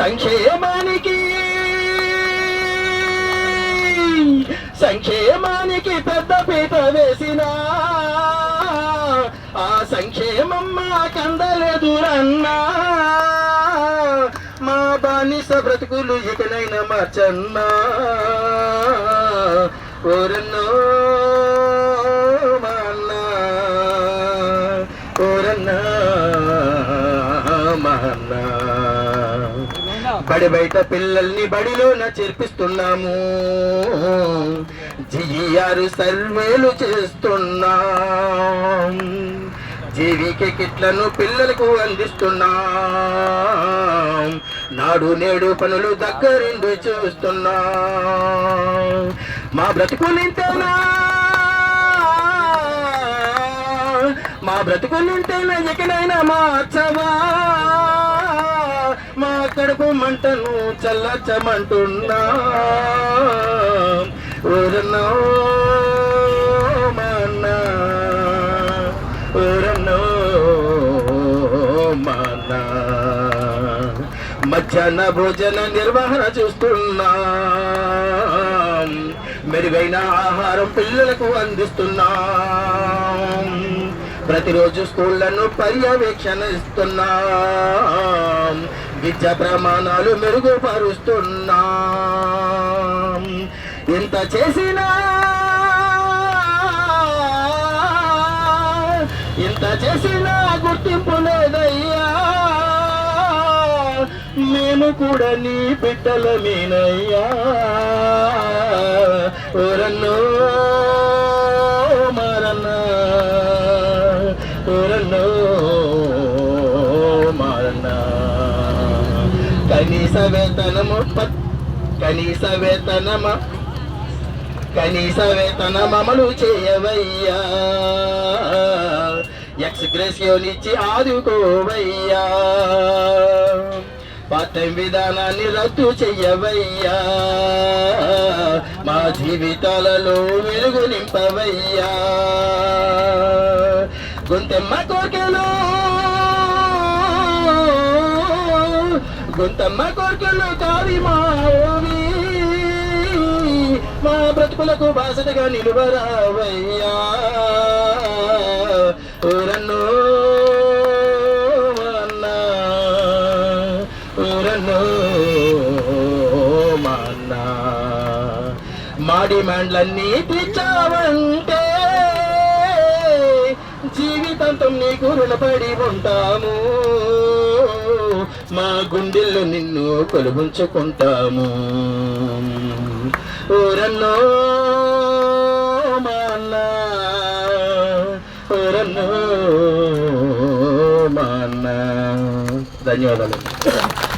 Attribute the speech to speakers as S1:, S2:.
S1: సంక్షేమానికి. సంక్షేమానికి పెద్ద పీట వేసిన ఆ సంక్షేమం మాకందలేదురన్నా మా బానిస బ్రతుకులు ఇకనైన మార్చన్నా. ఓరన్నో మా అన్న ఓరన్నా మా బడి బయట పిల్లల్ని బడిలోన చేర్పిస్తున్నాము. జిఆర్ సర్వేలు చేస్తున్నాం. జీవికే కిట్లను పిల్లలకు అందిస్తున్నాం. నాడు నేడు పనులు దగ్గరుండి చూస్తున్నాం. మా బ్రతుకులింతేనా మా బ్రతుకులింతేనా ఎక్కడైనా మార్చవా? కడుపు మంటను చల్లచమంటున్నా. ఊరన్నో మాన్న. ఊరన్నో మధ్యాహ్న భోజన నిర్వహణ చూస్తున్నా. మెరుగైన ఆహారం పిల్లలకు అందిస్తున్నాం. ప్రతిరోజు స్కూళ్ళను పర్యవేక్షణిస్తున్నాం. విద్య ప్రమాణాలు మెరుగుపరుస్తున్నాం. ఇంత చేసినా ఇంత చేసినా గుర్తింపు లేదయ్యా. మేము కూడా నీ బిడ్డలమేనయ్యా. ఓరన్నో మరన్నా ఓరన్నో కనీస వేతనము కనీస వేతనమ కనీస వేతనం అమలు చేయవయ్యా? ఎక్స్ గ్రేసియోనిచ్చి ఆదుకోవయ్యా? పార్ట్ టైం విధానాన్ని రద్దు చెయ్యవయ్యా? మా జీవితాలలో వెలుగు నింపవయ్యా? గుంతెమ్మ కోకెలో గొంతమ్మ కోరికలు కావి మా ఓవి. మా బ్రతుకులకు బాసటగా నిలువరావయ్యా. ఊరన్నో అన్న. ఊరన్నో మా అన్న. మా డిమాండ్లన్నీ జీవితాంతం నీకు రుణపడి ఉంటాము. మా గుండెల్లో నిన్ను కొలుగుంచుకుంటాము ఊరన్నో మా అన్న ఊరన్నో మా అన్న. ధన్యవాదాలు.